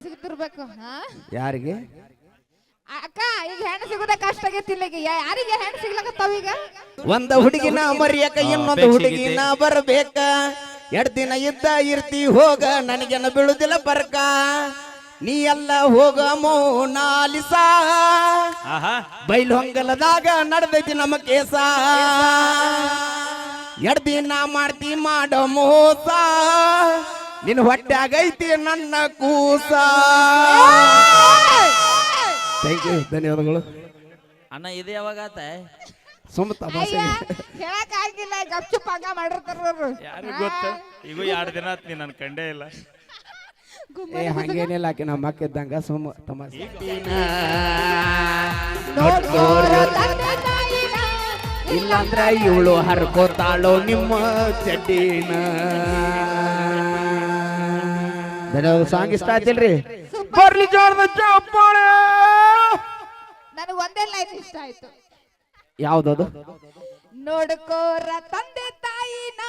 ಸಿಗ್ತಿರ್ಬೇಕು ಹಾ? ಯಾರಿಗೆ? ಅಕ್ಕ ಈಗ ಹೆಣ್ಣು ಸಿಗೋದ ಕಷ್ಟ ಆಗೈತಿಲ್ಲ ಈಗ ಯಾರಿಗೆ ಹೆಣ್ಣು ಸಿಗ್ಲಕತ್ತಾವ ಈಗ? ಒಂದ ಹುಡುಗಿನ ಮರಿಯಕ ಇನ್ನೊಂದು ಹುಡುಗಿನ ಬರಬೇಕ. ಎರಡ್ ದಿನ ಇದ್ದ ಇರ್ತಿ ಹೋಗ ನನಗೇನ ಬೀಳುದಿಲ್ಲ ಬರ್ಕ. ನೀ ಎಲ್ಲ ಹೋಗ ಮೋನಾಲಿಸ ಆಹಾ. ಬೈಲ್ ಹೊಂಗಲದಾಗ ನಡೆದೈತಿ ನಮ್ಮ ಕೇಸ. ಎರಡ್ ದಿನ ಮಾಡ್ತಿ ಮಾಡ ಮೋಸ. ನಿನ್ ಹೊಟ್ಟೆಗೈತಿ ನನ್ನ ಕೂಸ. ಥ್ಯಾಂಕ್ ಯು ಧನ್ಯವಾದಗಳು. ಅಣ್ಣ ಇದು ಯಾವಾಗ ಆತ? ಸುಮ್ಮ ತಮಾಷೆ. ಹೇಳಕ್ ಆಗಿಲ್ಲ ಗಪ್ಚುಪ್ ಹಂಗ ಮಾಡಿರ್ತಾರ. ಯಾರಿಗ್ ಗೊತ್ತ? ಈಗ ಎರಡು ದಿನ ಆತ್ ನೀ ನನ್ ಕಂಡೇ ಇಲ್ಲ. ಏ ಹಂಗೇನಿಲ್ಲ ಆಕೆ ನಮ್ಮ ಅಕ್ಕ ಇದ್ದಂಗ ಸುಮ್ಮ ತಮಾಷೆ. ನೋಡ್ಕೋರ ತಂದೆ ತಾಯಿನ, ಇಲ್ಲಂದ್ರ ಇವಳು ಹರ್ಕೋತಾಳೋ ನಿಮ್ಮ ಚಡ್ಡಿನ. ಧನ್ಯವಾದ ಸಾಂಗ್ ಇಷ್ಟ ಆಯ್ತಿಲ್ರಿ? ಬರ್ಲಿ ಜೋರದ ಚಪ್ಪಾಳೆ ನನಗೆ ಒಂದೇ ಲೈನ್ ಇಷ್ಟ ಆಯ್ತು. ಯಾವ್ದದು? ನೋಡ್ಕೋರ ತಂದೆ ತಾಯಿನ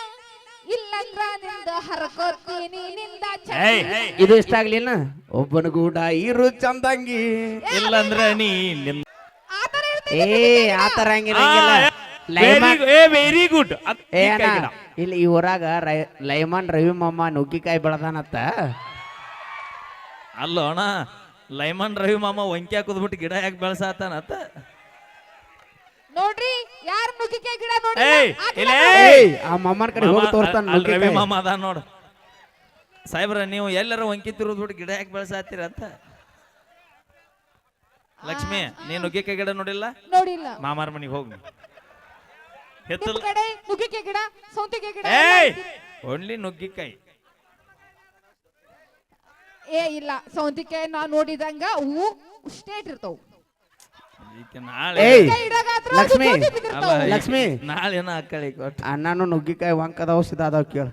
ಇಲ್ಲಂದ್ರ ನಿಂದ ಹರ್ಕೋತೀನಿ ನಿಂದ ಏಯ್ ಇದು ಇಷ್ಟ ಆಗ್ಲಿಲ್ಲ? ಒಬ್ಬನ ಗೂಡ ಇರು ಚಂದಂಗಿ. ಇಲ್ಲಂದ್ರ ನೀ ನಿಮ್ ಆತರ ಏ ಆತರ ಹಂಗಿರಂಗಿಲ್ಲ. ಲೈಮಾನ್ ಏ ವೆರಿ ಗುಡ್ ಏ ಇಲ್ಲಿ ಈ ಊರಾಗ ಲೈಮನ್ ಲೈಮಾನ್ ರವಿ ಮಾಮ ನುಗ್ಗಿಕಾಯಿ ಬೆಳದಾನತ್ತ. ಅಲ್ಲ ಅಣ್ಣ ಲೈಮನ್ ರವಿ ಮಾಮ ಒಂಕಿ ಕುದ್ಬಿಟ್ಟು ಗಿಡ ಯಾಕೆ ಬೆಳೆಸಾತಾನತ್ತ? ನೋಡ್ರಿ ಯಾರ್ ನುಗ್ಗಿಕಾಯಿ ಗಿಡ ನೋಡಿ ಏಯ್ ಇಲ್ಲ ಏಯ್. ಆ ಮಾಮನ ಕಡೆ ಹೋಗಿ ತೋರ್ತಾನ ಅಲ್ಲಿ ರವಿ. ಮಾಮ ಅದ ನೋಡು. ಸಾಹೇಬ್ರ ನೀವು ಎಲ್ಲರೂ ಒಂಕಿ ತಿರುದ್ಬಿಟ್ಟು ಗಿಡ ಯಾಕೆ ಬೆಳೆಸಾತೀರ ಅಂತ ಲಕ್ಷ್ಮಿ ನೀ ನುಗ್ಗಿಕಾಯಿ ಗಿಡ ನೋಡಿಲ್ಲ? ನೋಡಿಲ್ಲ. ಮಾಮಾರ ಮನೆಗೆ ಹೋಗಿ ಹೆತ್ತಲ್ ಕಡೆ ನುಗ್ಗಿಕಾಯಿ ಗಿಡ ಸೌಂತಿಕಾಯಿ ಗಿಡ ಏಯ್! ಓನ್ಲಿ ನುಗ್ಗಿಕಾಯಿ. ಏ ಇಲ್ಲ ಸೌಂತಿಕಾಯಿ ನಾ ನೋಡಿದಂಗ ಹೂ ಸ್ಟೇಟ್ ಇರ್ತಾವ. ಈಕೆ ನಾಳೆ ಏಯ್ ಇಡಗಾತ್ರ ಲಕ್ಷ್ಮಿ. ಅಲ್ಲ ಲಕ್ಷ್ಮಿ. ನಾಳೆ ಏನೋ ಹಾಕಳಿ ಕೊಟ್ಟು ಅಣ್ಣನು ನುಗ್ಗಿಕಾಯಿ ವಂಕದವ ಸಿದಾದವ್ ಕೇಳ.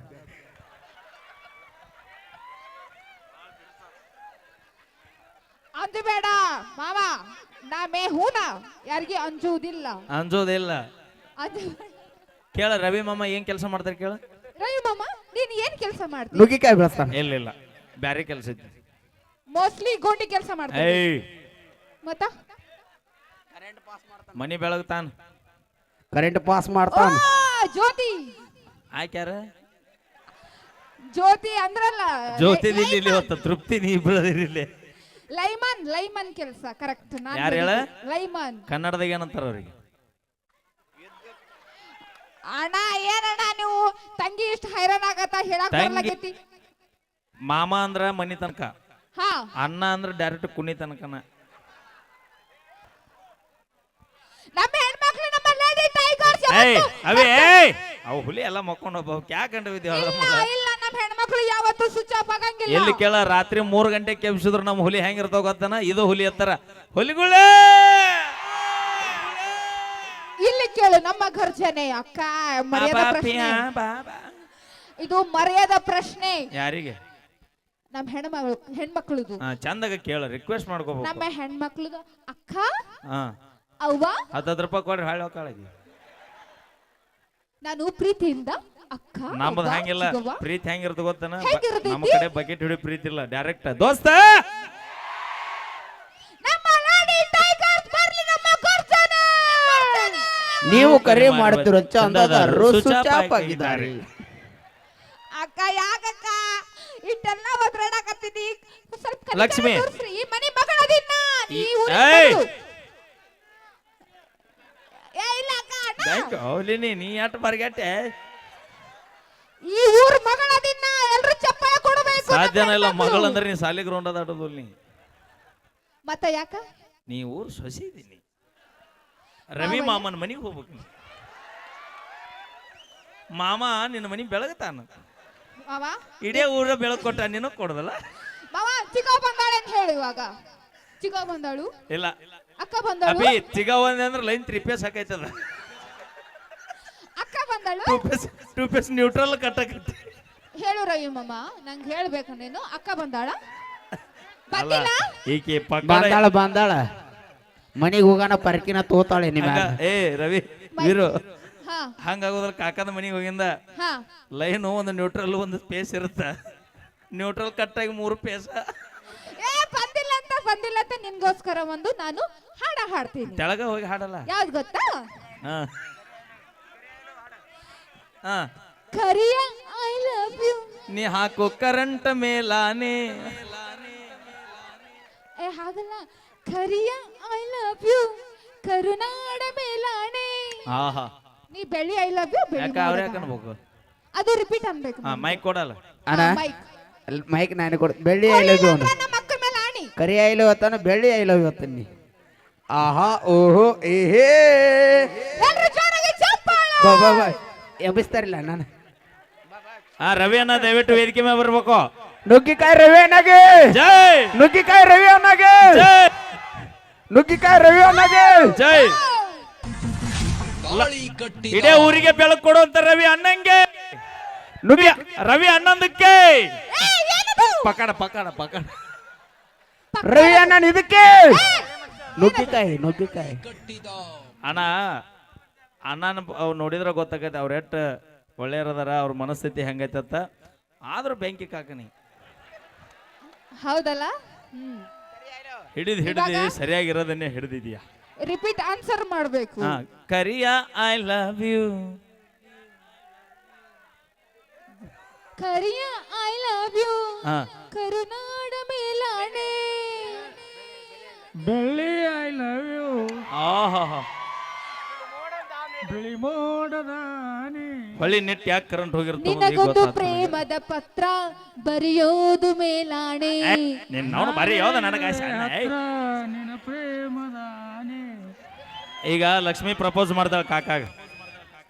ಅಂದು ಬೇಡ ಮಾವಾ ನಾ ಮೇ ಹೂನ? ಯಾರಿಗೆ ಅಂಜುವುದಿಲ್ಲ ಅಂಜೋದಿಲ್ಲ. ಅಂಜು ಕೇಳ ರವಿ ಮಾಮ ಏನ್ ಕೆಲಸ ಮಾಡ್ತಾರೆ ಕೇಳ. ರವಿ ಮಾಮ ನೀನ್ ಏನ್ ಕೆಲಸ ಮಾಡ್ತಿ? ನುಗ್ಗಿಕಾಯಿ ಬೆಳೆಸ್ತಾನ. ಇಲ್ಲ ಇಲ್ಲ ಬ್ಯಾರೆ ಕೆಲಸ ಐತಿ ಮೋಸ್ಟ್ಲಿ ಗೋಂಡಿ ಕೆಲಸ ಮಾಡ್ತಾನೆ ಏಯ್. ಮತ್ತ? ಮನಿ ಬೆಳಗ್ತಾನ ಕರೆಂಟ್ ಪಾಸ್ ಮಾಡ್ತಾನೆ. ಮಾಡ್ತಾನ ಜ್ಯೋತಿ. ಆಕ್ಯಾರ ಜ್ಯೋತಿ ಅಂದ್ರಲ್ಲ ಜ್ಯೋತಿ ಇಲ್ಲಿ ಹೊತ್ತ ತೃಪ್ತಿ ನೀ ಇಬ್ಬರದಿರಿಲ್ಲಿ ಲೈಮನ್ ಲೈಮನ್ ಕೆಲಸ ಕರೆಕ್ಟ್ ಯಾರ್ ಹೇಳ? ಲೈಮನ್. ಕನ್ನಡದಾಗ ಏನಂತಾರ ಅವ್ರಿಗೆ? ಅಣ್ಣ ಏನಣ್ಣ ನೀವು? ತಂಗಿ ಇಷ್ಟ ಹೈರಾಣ ಆಗತ್ತ ಹೇಳಕ್ ತಂಗಿ- ಬರ್ಲಾಗೈತಿ. ಮಾಮ ಅಂದ್ರ ಮನಿ ತನಕ. ಹಾ. ಅಣ್ಣ ಅಂದ್ರ ಡೈರೆಕ್ಟ್ ಕುನಿ ತನಕನ. ನಮ್ಮ ಹೆಣ್ಮಕ್ಳು ನಮ್ಮ ಲೇಡಿ ಟೈಗರ್ಸ್ ಏಯ್ ಅವೇ ಏಯ್! ಅವು ಹುಲಿ ಎಲ್ಲ ಮಕ್ಕೊಂಡು ಹೋಗ್ಬೇಕು ಕ್ಯಾ ಕಂಡು ಬಿದ್ದೀವಿ ಇಲ್ಲ ಇಲ್ಲ ನಮ್ಮ ಹೆಣ್ಮಕ್ಳು ಯಾವತ್ತೂ ಸ್ವಿಚ್ ಆಫ್ ಆಗಂಗಿಲ್ಲ. ಎಲ್ಲಿ ಕೇಳ ರಾತ್ರಿ ಮೂರ್ ಗಂಟೆ ಕೆಮ್ಸಿದ್ರು ನಮ್ಮ ಹುಲಿ ಹೆಂಗಿರ್ತಾವ ಗೊತ್ತನ? ಇದು ಹುಲಿ ಎತ್ತರ. ಹುಲಿಗಳೇ! ಇಲ್ಲಿ ಕೇಳು ನಮ್ಮ ಖರ್ಚನೆ ಅಕ್ಕ ಮರ್ಯಾದ ಪ್ರಶ್ನೆ. ಇದು ಮರ್ಯಾದ ಪ್ರಶ್ನೆ. ಯಾರಿಗೆ? ನಮ್ಮ ಹೆಣ್ಮಗಳು ಹೆಣ್ಮಕ್ಳುದು. ಚಂದಾಗ ಕೇಳ ರಿಕ್ವೆಸ್ಟ್ ಮಾಡ್ಕೋಬೇಕು. ನಮ್ಮ ಹೆಣ್ಮಕ್ಳುದು ಅಕ್ಕ ಅವ್ವ. ಹತ್ತತ್ತು ರೂಪಾಯಿ ಕೊಡ್ರಿ ಹಾಳೆ ಹೋಗಿ ನಾನು ಪ್ರೀತಿಯಿಂದ ಅಕ್ಕ ನಮ್ಮದು ಹಂಗಿಲ್ಲ. ಪ್ರೀತಿ ಹೆಂಗಿರ್ತ ಗೊತ್ತನ? ನಮ್ಮ ಕಡೆ ಬಕೆಟ್ ಹಿಡಿ ಪ್ರೀತಿ ಇಲ್ಲ ಡೈರೆಕ್ಟ್ ದೋಸ್ತ ನಮ್ಮ ಲೇಡಿ ಟೈಗರ್ಸ್ ಬರ್ಲಿ ನಮ್ಮ ಘರ್ಜನೆ ನೀವು ಕರೆ ಮಾಡಿ ಮಾಡ್ತಿರೋ ಚಂದದಾರರು ಚಂದದಾರರು ಸ್ವಿಚ್ ಆಫ್ ಸ್ವಿಚ್ ಆಗಿದ್ದಾರೆ ಅಕ್ಕ ಯಾಕಕ್ಕ ಇಟ್ಟೆಲ್ಲ ಒದ್ರಾಡಕತ್ತಿದಿ ಸ್ವಲ್ಪ ಲಕ್ಷ್ಮಿ. ತೋರ್ಸ್ರಿ. ಈ ಮನಿ ಮಗಳದಿನ್ನ ನೀ ಈ- ಊರಿನ ಏಯ್! ಮಗಳು. ಏ ಇಲ್ಲ ಅಕ್ಕ ಅಣ್ಣ. ಬ್ಯಾಂಕ್ ಅವಲಿನಿ ನೀ ಅಟ್ ಮರ್ಗಟ್ಟೆ ಈ ಊರ್ ಮಗಳದಿನ್ನ ಎಲ್ರು ಚಪ್ಪಾಳ ಕೊಡಬೇಕು ಸಾಧ್ಯನ ಇಲ್ಲ. ಮಗಳಂದ್ರೆ ನೀ ಸಾಲಿ ಗ್ರೌಂಡ್ ಅದ ಆಡೋದಿಲ್ಲ ನೀ ಮತ್ತ ಯಾಕ ನೀ ಊರು ಸೊಸಿ ಇದೀನಿ ರವಿ ಮಾಮನ ಮನೆಗೆ ಹೋಗ್ಬೇಕು ನೀ. ಮಾಮ ನಿನ್ನ ಮನಿ ಬೆಳಗತಾನ. ಮಾವ? ಇಡೇ ಊರ ಬೆಳಗ್ ಕೊಟ್ಟ ನೀನು ಕೊಡದಲ್ಲ? ಮಾವ ಚಿಕೋ ಬಂದಾಳೆ ಅಂತ ಹೇಳು ಇವಾಗ. ಚಿಕೋ ಬಂದಾಳು? ಇಲ್ಲ. ಅಕ್ಕ ಬಂದಾಳು? ಅಭಿ ಚಿಕೋ ಒಂದ್ ಅಂದ್ರೆ ಲೈನ್ ತ್ರೀ ಪೇಸ್ ಹಾಕೈತದ. ಅಕ್ಕ ಬಂದಾಳು? Two phase two phase neutral ಕಟ್ಟಕತ್ತಿ ಹೇಳು ರವಿ ಮಾಮ ನಂಗೆ ಹೇಳ್ಬೇಕು ನೀನು. ಅಕ್ಕ ಬಂದಾಳ? ಅಲ್ಲ ಬಂದಿಲ್ಲ? ಈಕೆ ಪಕ್ಕಡ ಬಂದಾಳ ಬಂದಾಳ. ಮನಿಗ್ ಹೋಗೋಣ ಪರ್ಕಿನ ತೋತಾಳೆ ನಿಮ್ಮ ಹಂಗ- ಏ ರವಿ ವೀರು ಹಾ. ಹಂಗಾಗೋದ್ರ ಕಾಕದ ಮನೆಗೆ ಹೋಗಿಂದ ಹಾ. ಲೈನು ಒಂದು ನ್ಯೂಟ್ರಲ್ ಒಂದು ಸ್ಪೇಸ್ ಇರುತ್ತ. ನ್ಯೂಟ್ರಲ್ ಕಟ್ಟಾಗಿ ಮೂರು ಪೇಸ ಏ ಬಂದಿಲ್ಲ ಅಂತ ಬಂದಿಲ್ಲ ಅಂತ ನಿನ್ಗೋಸ್ಕರ ಒಂದು ನಾನು ಹಾಡ ಹಾಡ್ತೀನಿ. ತೆಳಗ ಹೋಗಿ ಹಾಡಲ್ಲ. ಯಾವ್ದು ಗೊತ್ತಾ? ಹಾ. ಹಾ. ಕರಿಯ ಐ ಲವ್ ಯು ನೀ ಹಾಕು ಕರೆಂಟ್ ಮೇಲಾನೆ. ಏ ಹಾಗಲ್ಲ. ಕರಿಯ ಐ ಲವ್ ಯು ಕರುನಾಡ ಮೇಲಾಣೆ. ಆಹಾ. ನೀ ಬೆಳ್ಳಿ ಐ ಲವ್ ಯು ಯಾಕ ಅವ್ರ ಯಾಕೆ ಅನ್ಬೇಕು? ಅದು ರಿಪೀಟ್ ಅನ್ಬೇಕು ಹಾ ಮೈಕ್ ಕೊಡಲ್ಲ. ಅಣ್ಣ ಮೈಕ್ ಅಲ್ಲಿ ಮೈಕ್ ನಾನು ಕೊಡ್ ಬೆಳ್ಳಿ ಐ ಲವ್ ಯು ಅವನು ನಮ್ಮ ಅಕ್ಕ ಮೇಲೆ ಆಣಿ. ಕರಿ ಐ ಲವ್ ಅತ್ತಾನ ಬೆಳ್ಳಿ ಐ ಲವ್ ಯು ಅತ್ತಾನಿ. ಆಹಾ ಓಹೋ ಏಹೇ. ಎಲ್ರು ಜೋರಾಗಿ ಚಪ್ಪಾಳೆ. ಬಾ ಬಾ ಬಾ. ಎಬ್ಬಿಸ್ತಾರಿಲ್ಲ ನಾನು ಆ ರವಿ ಅಣ್ಣ ದಯವಿಟ್ಟು ವೇದಿಕೆ ಮೇಲೆ ಬರ್ಬೇಕು. ನುಗ್ಗಿಕಾಯಿ ರವಿ ಅಣ್ಣಗೆ ಜೈ. ನುಗ್ಗಿಕಾಯಿ ರವಿ ಅಣ್ಣಗೆ ಜೈ. ನುಗ್ಗಿಕಾಯಿ ರವಿ ಅಣ್ಣಗೆ ಜೈ. ಇಡೇ ಊರಿಗೆ ಬೆಳಕು ಕೊಡುವಂತ ರವಿ ಅಣ್ಣಂಗೆ. ನುಗ್ಗಿ ರವಿ ಅಣ್ಣಂದಕ್ಕೆ. ಏ, ಪಕಾಡ ಪಕಡ ಪಕಡ. ಪಕಡ ರವಿ ಅಣ್ಣನ ಇದಕ್ಕೆ. ನುಗ್ಗಿಕಾಯಿ ನುಗ್ಗಿಕಾಯಿ. ಅಣ್ಣ ಅಣ್ಣನ ಅವ್ ನೋಡಿದ್ರೆ ಗೊತ್ತಾಗೈತೆ ಅವ್ರ ಎಟ್ ಒಳ್ಳೆಯರದಾರ ಅವ್ರ ಮನಸ್ಥಿತಿ ಹೆಂಗೈತತ್ತ ಆದ್ರೂ ಬೆಂಕಿ ಕಾಕನಿ. ಹೌದಲ್ಲ? ಹ್ಮ್. ಹಿಡಿದು ಹಿಡಿದು ಸರಿಯಾಗಿರೋದನ್ನೇ ಹಿಡಿದಿದ್ಯಾ? ರಿಪೀಟ್ ಆನ್ಸರ್ ಮಾಡ್ಬೇಕು. ಹಾ ಕರಿಯ I love you Kariya I love you ಹಾ. ಕರುನಾಡ ಮೇಲಾಣೆ. ಬೆಳ್ಳಿ ಐ ಲವ್ ಯು ಆಹಾ. ಬಿಳಿ ಮೋಡದ ಆನೆ ಹೊಳಿ ನೆಟ್ ಯಾಕೆ ಕರೆಂಟ್ ಹೋಗಿರ್ತದೆ ನಿನಗೊಂದು ಪ್ರೇಮದ ಪತ್ರ ಬರೆಯೋದು ಮೇಲಾಣೆ. ನಿನ್ನ ಅವನು ಬರೀ ಯಾವ್ದ ನನಗೆ ಆಸೆ ಅಣ್ಣ. ಏಯ್. ನಿನ್ನ ಪ್ರೇಮದ ಆನೆ. ಈಗ ಲಕ್ಷ್ಮಿ ಪ್ರಪೋಸ್ ಮಾಡ್ತಾಳ ಕಾಕಾಗ.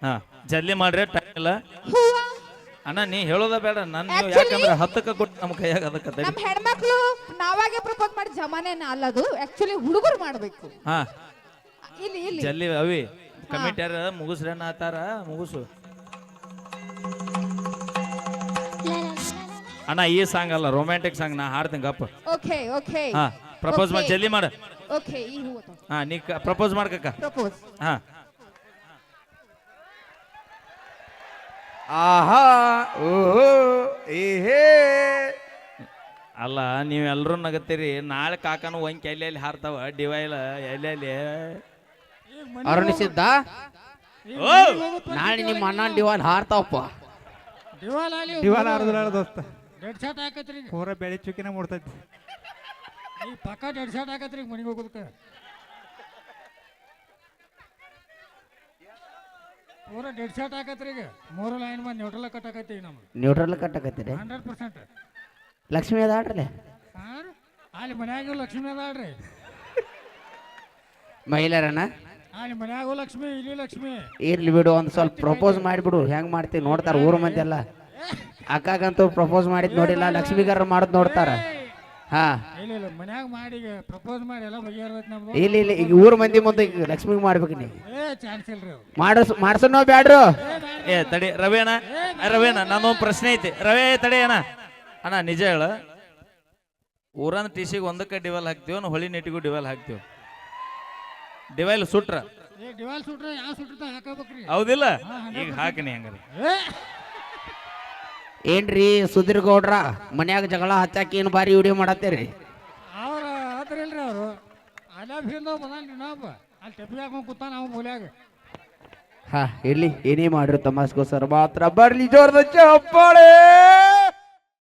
ಹಾ ಜಲ್ದಿ ಮಾಡ್ರಿ ಟೈಮ್ ಇಲ್ಲ. ಹೂವ? ಅಣ್ಣ ನೀ ಹೇಳೋದ ಬೇಡ ನನ್ನ ನೀವು Actually- ಯಾಕಂದ್ರೆ ಹತ್ತಕ್ಕ ಕೊಟ್ಟು ನಮ್ಮ ಕೈಯಾಗ ಅದಕ್ಕೆ ತಡಿ. ನಮ್ ಹೆಣ್ಮಕ್ಳು ನಾವಾಗೆ ಪ್ರಪೋಸ್ ಮಾಡಿ ಜಮಾನೇನ ಅಲ್ಲದು ಆಕ್ಚುಲಿ ಹುಡುಗರು ಮಾಡ್ಬೇಕು. ಹಾ. ಇಲ್ಲಿ ಇಲ್ಲಿ. ಜಲ್ದಿ ಅವಿ ಕಮಿಟಿ ಯಾರ ಮುಗಿಸ್ರಿ ಅಣ್ಣ ಆತಾರ ಮುಗಿಸು. ಅಣ್ಣ ಈ ಸಾಂಗ್ ಅಲ್ಲ ರೊಮ್ಯಾಂಟಿಕ್ ಸಾಂಗ್ ನಾ ಹಾಡ್ತೀನಿ ಗಪ್ಪ. ಓಕೆ ಓಕೆ ಹಾ ಪ್ರಪೋಸ್ ಮಾಡಿ ಜಲ್ದಿ ಮಾಡು. ಓಕೆ ಈ ಹೂವ ಹಾ ನೀ ಪ್ರಪೋಸ್ ಮಾಡ್ಕಕ್ಕ ಪ್ರಪೋಸ್ ಹಾ. ಆಹಾ ಓಹೋ ಏಹೇ. ಅಲ್ಲ ನೀವೆಲ್ಲರೂ ನಗತ್ತೀರಿ ನಾಳೆ ಕಾಕನು ಒಂಕಿ ಎಲ್ಲಿ ಎಲ್ಲಿ ಹಾರ್ತಾವ ಡಿವೈಲ್ ಎಲ್ಲಿ. ಎಲ್ಲಿ ಅರುಣಿಸಿದ್ದ? ಓ! ನಾಳೆ ನಿಮ್ಮ ಅಣ್ಣ ಡಿವಾಲ್ ಹಾರ್ತಾವಪ್ಪ. ದಿವಾಲ ಅಲ್ಲಿ ದಿವಾಲ ಅರ್ಧಲಾರ ದೋಸ್ತ. ಡೆಡ್ ಶಾಟ್ ಹಾಕತ್ರಿ ಈಗ. ಪೂರ ಬೆಳೆ ಚುಕ್ಕಿನ ಮುಡ್ತೈತಿ. ಈ ಪಕ್ಕ ಡೆಡ್ ಶಾಟ್ ಹಾಕತ್ರಿ ಮನೆಗೆ ಹೋಗೋದಕ್ಕೆ. ಪೂರ ಡೆಡ್ ಶಾಟ್ ಹಾಕತ್ರಿ ಈಗ. ಮೂರು ಲೈನ್ ಬಂದು ನ್ಯೂಟ್ರಲ್ ಕಟ್ಟಾಕತ್ತೀವಿ ನಮ್ಗೆ ನ್ಯೂಟ್ರಲ್ ಕಟ್ಟಕತ್ತೀರಿ ಹಂಡ್ರೆಡ್ ಪರ್ಸೆಂಟ್ ಲಕ್ಷ್ಮಿ ಅದ ಆಡ್ರಲ್ಲ? ಹಾಂ ಅಲ್ಲಿ ಮನ್ಯಾಗೂ ಲಕ್ಷ್ಮಿ ಅದಾಳ್ರಿ ಮಹಿಳೆಯರನ್ನ? ಅಲ್ಲಿ ಮನ್ಯಾಗೂ ಲಕ್ಷ್ಮಿ ಇಲ್ಲಿ ಲಕ್ಷ್ಮಿ. ಇರ್ಲಿ ಬಿಡು ಒಂದು ಸ್ವಲ್ಪ ಪ್ರಪೋಸ್ ಮಾಡಿಬಿಡು. ಹೆಂಗ್ ಮಾಡ್ತೀವಿ ನೋಡ್ತಾರೆ ಊರು ಮಂದಿ ಎಲ್ಲ. ಅಕ್ಕಾಗಂತೂ ಪ್ರಪೋಸ್ ಮಾಡಿದ್ ನೋಡಿಲ್ಲ ಲಕ್ಷ್ಮೀಗಾರ ಮಾಡೋದ್ ನೋಡ್ತಾರ. ಹಾ. ಇಲ್ಲ ಇಲ್ಲ ಮನ್ಯಾಗ ಮಾಡಿ ಪ್ರಪೋಸ್ ಮಾಡಿ ಎಲ್ಲ ಬಗೆಹರ್ತೈತಿ ನಮ್ದು. ಇಲ್ಲ ಇಲ್ಲ ಈಗ ಊರ್ ಮಂದಿ ಮುಂದೆ ಈಗ ಲಕ್ಷ್ಮಿಗೆ ಮಾಡ್ಬೇಕು ನೀ ಏ ಚಾನ್ಸ್ ಇಲ್ರಿ ಅವು ಮಾಡಸ್ ಮಾಡ್ಸನೋ ಬ್ಯಾಡ್ರು? ಏ ತಡಿ ರವಿ ಅಣ್ಣ ಏ, ರವಿ ಅಣ್ಣ ನಂದೊಂದು ಪ್ರಶ್ನೆ ಐತಿ. ರವಿ ತಡಿ ಅಣ್ಣ. ಅಣ್ಣ ನಿಜ ಹೇಳ. ಊರನ್ ಟಿಸಿಗೆ ಒಂದಕ್ಕೆ ಡಿವಲ್ ಹಾಕ್ತೀವಿ ಹೊಳಿ ನೆಟ್ಟಿಗೂ ಡಿವಲ್ ಹಾಕ್ತೀವಿ. ಡಿವೈಲ್ ಸುಟ್ರ. ಏ ಡಿವಾಲ್ ಸುಟ್ರೆ ಯಾವ ಸುಟ್ಟ ಹಾಕಬೇಕ್ರಿ? ಹೌದಿಲ್ಲ? ಈಗ ಹಾಕಿನಿ ಹಂಗಾರೆ. ಏ ಏನ್ರಿ ಸುಧೀರ್ ಗೌಡ್ರ ಮನ್ಯಾಗ ಜಗಳ ಹಚ್ಚಾಕಿ ಏನು ಬಾರಿ ವಿಡಿಯೋ ಮಾಡತ್ತೀರಿ? ಅವ್ರ ಅದ್ರಿಲ್ರಿ ಅವರು. ಅಲಾಭಿಂದ ಬಂದಾನ ಇನ್ನೊಬ್ಬ. ಅಲ್ಲಿ ಟೆಪ್ಪಿ ಹಾಕೊಂಡ್ ಕೂತಾನ ಅವ ಮೂಲ್ಯಾಗ. ಹಾ ಇರ್ಲಿ ಏನೇ ಮಾಡ್ರಿ ತಮಾಸ್ಗೋಸ್ಕರ ಮಾತ್ರ ಬರ್ಲಿ ಜೋರದ ಚಪ್ಪಾಳೆ!